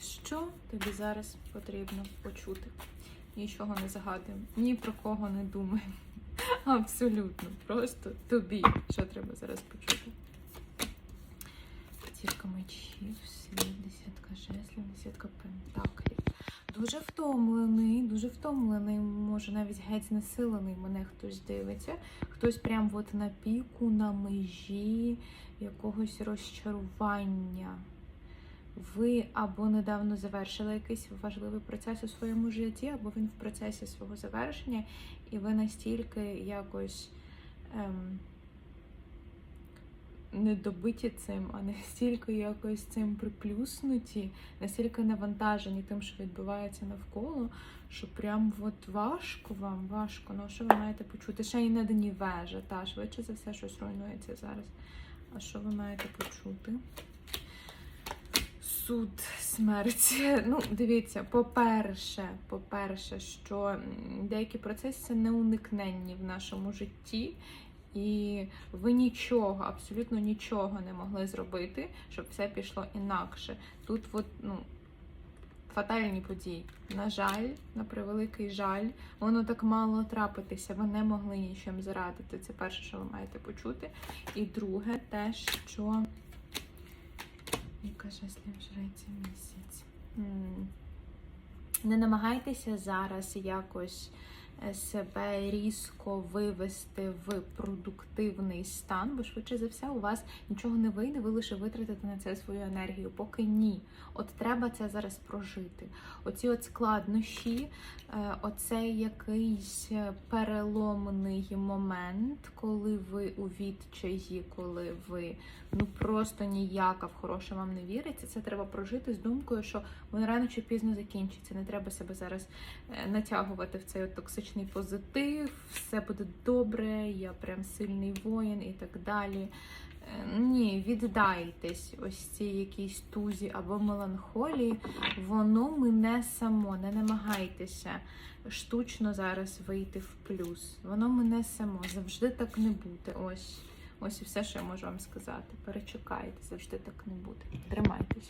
Що тобі зараз потрібно почути? Нічого не загадуємо, ні про кого не думаємо. Абсолютно. Просто тобі. Що треба зараз почути? П'ятірка мечів, світ, десятка жезлів, десятка пентаклів. Дуже втомлений, дуже втомлений, може навіть геть знесилений мене хтось дивиться. Хтось прям от на піку, на межі якогось розчарування. Ви або недавно завершили якийсь важливий процес у своєму житті, або він в процесі свого завершення, і ви настільки якось ем, не добиті цим, а настільки якось цим приплюснуті, настільки навантажені тим, що відбувається навколо, що прям от важко вам, важко. Ну, що ви маєте почути? Ще й на дні вежа, та швидше за все щось руйнується зараз. А що ви маєте почути? Суд, смерть. Ну, дивіться, по-перше, по-перше, що деякі процеси неуникненні в нашому житті, і ви нічого, абсолютно нічого не могли зробити, щоб все пішло інакше. Тут от, ну, фатальні події. На жаль, на превеликий жаль, воно так мало трапитися, ви не могли нічим зарадити. Це перше, що ви маєте почути. І друге, те, що. Яка жеслів жреться місяць. Не намагайтеся зараз якось себе різко вивести в продуктивний стан, бо швидше за все у вас нічого не вийде, ви лише витратите на це свою енергію. Поки ні. От треба це зараз прожити. Оці от складнощі, е, оцей якийсь е, переломний момент, коли ви у відчаї, коли ви ну просто ніяка в хороше вам не віриться. Це треба прожити з думкою, що воно рано чи пізно закінчиться. Не треба себе зараз е, натягувати в цей от токсичний позитив, все буде добре, я прям сильний воїн і так далі. Е, Ні, віддайтесь ось цій якійсь тузі або меланхолії, воно мине само, не намагайтеся штучно зараз вийти в плюс. Воно мене само, завжди так не буде. Ось, ось і все, що я можу вам сказати. Перечекайте, завжди так не буде. Тримайтесь.